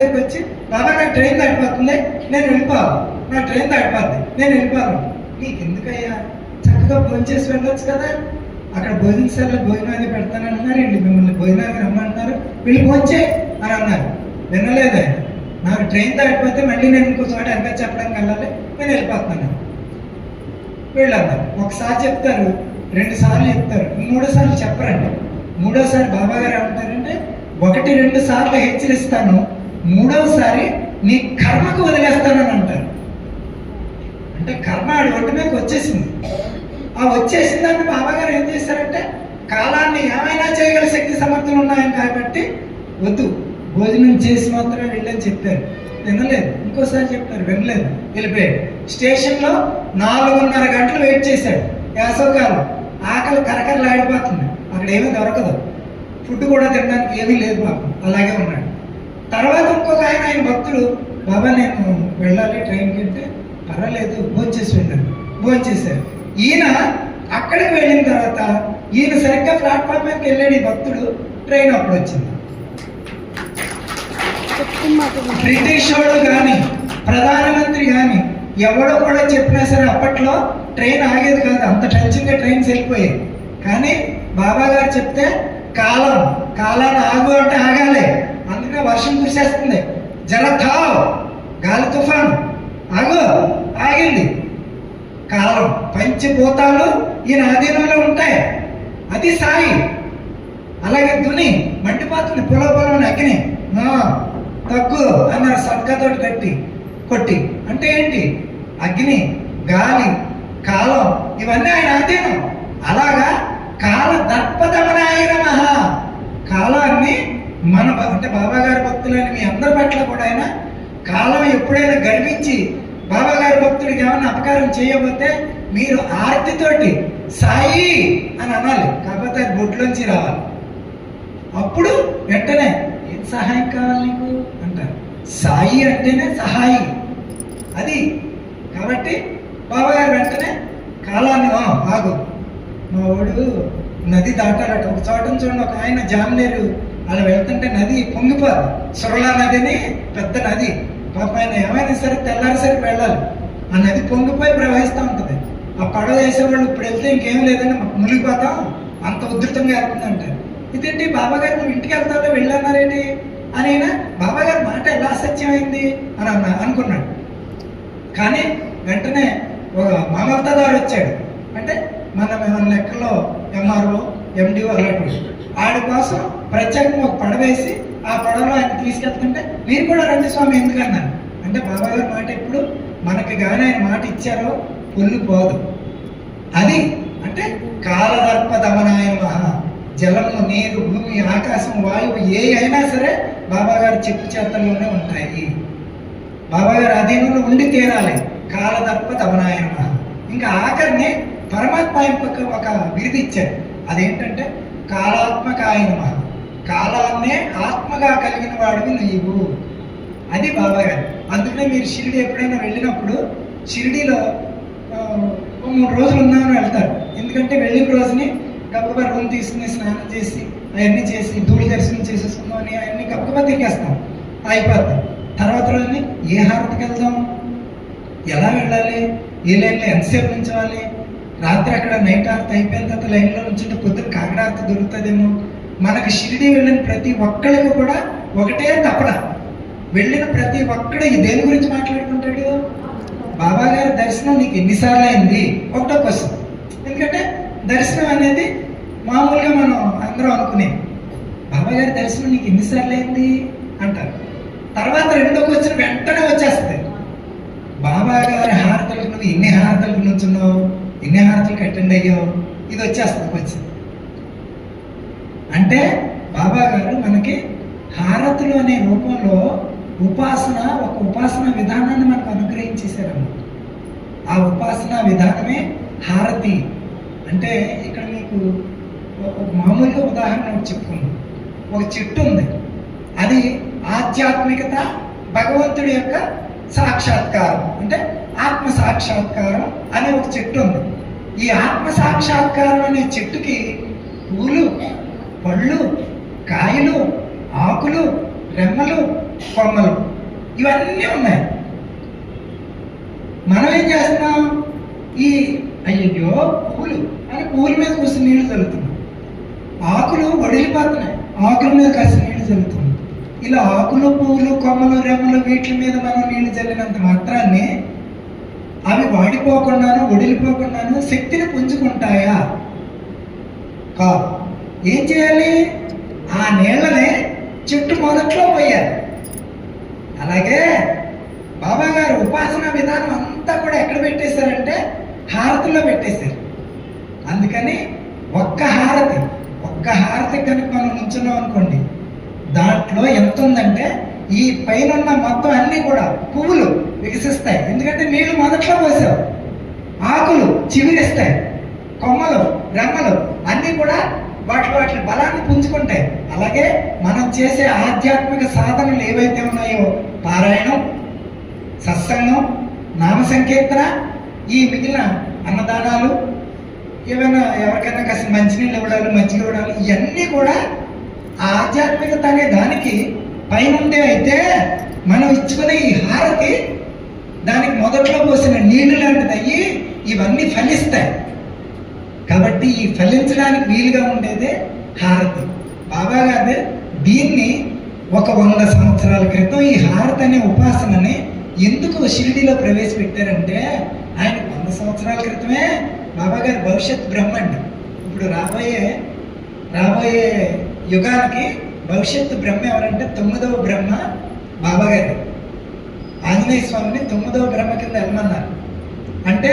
దగ్గరికి వచ్చి నాన్న నా ట్రైన్ దాటిపోతుంది నేను వెళ్ళిపోవాలి. నా ట్రైన్ దాటిపోద్ది నేను వెళ్ళిపోను నీకు ఎందుకయ్యా చక్కగా భోజనం చేసి వెళ్ళొచ్చు కదా. అక్కడ భోజనశాలలో భోజనాన్ని పెడతానన్నారు వీళ్ళు మిమ్మల్ని భోజనానికి రమ్మంటున్నారు వీళ్ళు పోంచే అని అన్నారు. వినలేదు ఆయన. నాకు ట్రైన్ దాటిపోతే మళ్ళీ నేను ఇంకో చోట ఎంత చెప్పడానికి వెళ్ళాలి. నేను వెళ్ళిపోతున్నాను. వీళ్ళు అన్నారు ఒకసారి చెప్తారు రెండు సార్లు చెప్తారు మూడోసార్లు చెప్పరండి. మూడోసారి బాబా గారు ఏమంటారంటే ఒకటి రెండు సార్లు హెచ్చరిస్తాను. మూడవసారి నీ కర్మకు వదిలేస్తానని అంటారు. అంటే కర్మ ఆడి ఒంటి మీదకి వచ్చేసింది. ఆ వచ్చేసిందని బాబా గారు ఏం చేశారంటే కాలాన్ని ఏమైనా చేయగల శక్తి సమర్థులు ఉన్నాయని కాబట్టి వద్దు భోజనం చేసి మాత్రమే వెళ్ళని చెప్పారు. వినలేదు. ఇంకోసారి చెప్పారు వినలేదు. వెళ్ళిపోయాడు. స్టేషన్లో నాలుగున్నర గంటలు వెయిట్ చేశాడు. వేసవకాలం ఆకలి కరకరలు ఆడిపోతుంది అక్కడ ఏమీ దొరకదు. ఫుడ్ కూడా తినడానికి ఏమీ లేదు పాపం. అలాగే ఉన్నాడు. తర్వాత ఇంకొక ఆయన ఆయన భక్తుడు బాబా నేను వెళ్ళాలి ట్రైన్కి వెళ్తే. పర్వాలేదు భోంచేసి వెళ్ళాను భోంచేశారు ఈయన అక్కడికి వెళ్ళిన తర్వాత ఈయన సరిగ్గా ప్లాట్ఫామ్ మీదకి వెళ్ళాడు ఈ భక్తుడు ట్రైన్ అప్పుడు వచ్చింది. బ్రిటిష్ వాడు కానీ ప్రధానమంత్రి కానీ ఎవడో కూడా చెప్పినా సరే అప్పట్లో ట్రైన్ ఆగేది కాదు. అంత టచ్గా ట్రైన్స్ వెళ్ళిపోయాయి. కానీ బాబా గారు చెప్తే కాలం కాలాన్ని ఆగు అంటే ఆగాలి. అందుకే వర్షం కురిసేస్తుంది. జలథావ్ గాలి తుఫాన్. ఆగు. ఆగింది. కాలం. పంచభూతాలు ఈయన ఆధీనంలో ఉంటాయి. అది సాయి. అలాగే దుని. మండిపోతుంది. పొలం పొలం అగ్ని ఆ, తగ్గు అన్నారు సట్కతోటి కట్టి. కొట్టి. అంటే ఏంటి? అగ్ని గాలి కాలం. ఇవన్నీ ఆయన అధీనం. అలాగా కాల దర్పదమనాయన మన అంటే బాబా గారి భక్తులని మీ అందరి పట్ల కూడా ఆయన కాలం ఎప్పుడైనా గర్వించి బాబా గారి భక్తుడికి ఏమైనా అపకారం చేయకపోతే మీరు ఆర్తితోటి సాయి అని అనాలి. కాకపోతే అది బొడ్లోంచి రావాలి. అప్పుడు వెంటనే ఏం సహాయం కావాలి నీకు? అంటారు. సాయి అంటేనే సహాయి. అది. కాబట్టి బాబాగారు వెంటనే కాలాన్ని ఆగు. మా వాడు నది దాటారట ఒక చోట చూడండి. ఒక ఆయన జామనేరు అలా వెళ్తుంటే నది పొంగిపోదు. సురళ నది అని పెద్ద నది. పాప ఆయన ఏమైనా సరే తెల్లారిసరికి వెళ్ళాలి. ఆ నది పొంగిపోయి ప్రవహిస్తూ ఉంటుంది. ఆ పడవ వేసేవాళ్ళు ఇప్పుడు వెళ్తే ఇంకేం లేదని మునిగిపోతాం. అంత ఉధృతంగా వెళ్తుందంటారు ఇదేంటి? బాబాగారు నువ్వు ఇంటికి వెళ్తావులే వెళ్ళన్నారేంటి అని అయినా బాబా గారి మాట ఎలా సత్యమైంది? అని అన్నా అనుకున్నాడు. కానీ వెంటనే ఒక మామల్తాదారు వచ్చాడు. అంటే మన మన లెక్కలో ఎంఆర్ఓ ఎండిఓ అలాంటి ఆడి కోసం ప్రత్యేకంగా ఒక పడవేసి ఆ పడవలో ఆయన తీసుకెళ్తుంటే మీరు కూడా రండి స్వామి ఎందుకన్నారు? అంటే బాబా గారి మాట ఎప్పుడు మనకి కానీ ఆయన మాట ఇచ్చారో పొల్లు పోదు. అది అంటే కాలదర్ప దమనాయ మహా. జలము నీరు భూమి ఆకాశం వాయువు ఏ అయినా సరే బాబాగారు చెప్పు చేతల్లోనే ఉంటాయి. బాబాగారు అధీనంలో ఉండి తీరాలి. కాలదర్ప దమనాయ మహా. ఇంకా ఆఖరిని పరమాత్మ ఒక విరిది ఇచ్చారు. అదేంటంటే కాల కాయనమ కాలాన్నే ఆత్మగా కలిగిన వాడివి నీవు. అది బాబా గారు అందుకనే మీరు షిరిడి ఎప్పుడైనా వెళ్ళినప్పుడు షిరిడిలో మూడు రోజులు ఉన్నామని వెళ్తారు. ఎందుకంటే వెళ్ళిన రోజుని గబగబా రూమ్ తీసుకుని స్నానం చేసి అవన్నీ చేసి ధూళి దర్శనం చేసేసుకుందాం అని అవన్నీ గబగబా తిరిగేస్తాం. అయిపోతాం తర్వాత రోజుని ఏ హారతికి వెళ్దాం? ఎలా వెళ్ళాలి? ఏ లైన్లో ఎంతసేపు ఉంచాలి రాత్రి అక్కడ నైట్ ఆర్త అయిపోయిన తర్వాత లైన్లో నుంచి పొద్దున్న కాకడారతి దొరుకుతుందేమో. మనకి షిరిడి వెళ్ళిన ప్రతి ఒక్కళ్ళకి కూడా ఒకటే తపన. వెళ్ళిన ప్రతి ఒక్కడు ఈ దేని గురించి మాట్లాడుకుంటాడు? బాబా గారి దర్శనం నీకు ఎన్నిసార్లు అయింది? ఒకటో క్వశ్చన్. ఎందుకంటే దర్శనం అనేది మామూలుగా మనం అందరం అనుకునే బాబా గారి దర్శనం నీకు ఎన్నిసార్లు అయింది? అంటారు. తర్వాత రెండో క్వశ్చన్ వెంటనే వచ్చేస్తుంది. బాబా గారి హారతలకు నువ్వు ఎన్ని హారతలకు నుంచున్నావు? ఎన్ని అటెండ్ అయ్యో? ఇది వచ్చేస్తుంది వచ్చింది అంటే బాబా గారు మనకి హారతులు అనే రూపంలో ఉపాసన ఒక ఉపాసన విధానాన్ని మనకు అనుగ్రహించేశారన్నమాట. ఆ ఉపాసన విధానమే హారతి. అంటే ఇక్కడ మీకు ఒక- మామూలుగా ఉదాహరణ చెప్పుకున్నాం ఒక చెట్టు ఉంది. అది ఆధ్యాత్మికత భగవంతుడి యొక్క సాక్షాత్కారం. అంటే ఆత్మ సాక్షాత్కారం అనే ఒక చెట్టు ఉంది. ఈ ఆత్మ సాక్షాత్కారం అనే చెట్టుకి పూలు పళ్ళు కాయలు ఆకులు రెమ్మలు కొమ్మలు ఇవన్నీ ఉన్నాయి. మనం ఏం చేస్తున్నాం? ఈ అయ్యయ్యో పూలు. అని పూల మీద కూర్చొని నీళ్ళు చల్లుతున్నాం. ఆకులు వడిలిపోతున్నాయి. ఆకుల మీద కలిసి నీళ్ళు చల్లుతున్నాం. ఇలా ఆకులు పువ్వులు కొమ్మలు రెమ్మలు వీటి మీద మనం నీళ్ళు చల్లినంత మాత్రాన్ని అవి వాడిపోకుండాను వడిలిపోకుండాను శక్తిని పుంజుకుంటాయా? కాదు. ఏం చేయాలి? ఆ నీళ్ళని చెట్టు మొదట్లో పోయారు అలాగే బాబా గారు ఉపాసన విధానం అంతా కూడా ఎక్కడ పెట్టేశారంటే హారతిలో పెట్టేశారు. అందుకని ఒక్క హారతి ఒక్క హారతి కనుక మనం నుంచున్నాం అనుకోండి దాంట్లో ఎంత ఉందంటే ఈ పైన మొత్తం అన్నీ కూడా పువ్వులు. వికసిస్తాయి ఎందుకంటే నీళ్ళు మొదట్లో పోసావు. ఆకులు చిగురిస్తాయి కొమ్మలు రెమ్మలు అన్నీ కూడా వాటి వాటి బలాన్ని పుంజుకుంటాయి. అలాగే మనం చేసే ఆధ్యాత్మిక సాధనలు ఏవైతే ఉన్నాయో పారాయణం సత్సంగం నామ సంకీర్తన ఈ మిగిలిన అన్నదానాలు ఏమైనా ఎవరికైనా కాస్త మంచినీళ్ళు ఇవ్వడాలు మజ్జిగ ఇవ్వడాలు ఇవన్నీ కూడా ఆ ఆధ్యాత్మికత అనే దానికి పైన ఉండే అయితే మనం ఇచ్చుకునే ఈ హారతి దానికి మొదట్లో పోసిన నీళ్ళు లాంటిదయ్యి ఇవన్నీ ఫలిస్తాయి. కాబట్టి ఈ ఫలించడానికి వీలుగా ఉండేదే హారతి. బాబా గారు దీన్ని ఒక వంద సంవత్సరాల క్రితం ఈ హారతి అనే ఉపాసనని ఎందుకు షిరిడిలో ప్రవేశపెట్టారంటే ఆయన వంద సంవత్సరాల క్రితమే బాబా గారి భవిష్యత్ బ్రహ్మండి. ఇప్పుడు రాబోయే రాబోయే యుగానికి భవిష్యత్తు బ్రహ్మ ఎవరంటే తొమ్మిదవ బ్రహ్మ బాబాగారి ఆంజనేయ స్వామిని తొమ్మిదవ బ్రహ్మ కింద వెళ్ళమన్నారు అంటే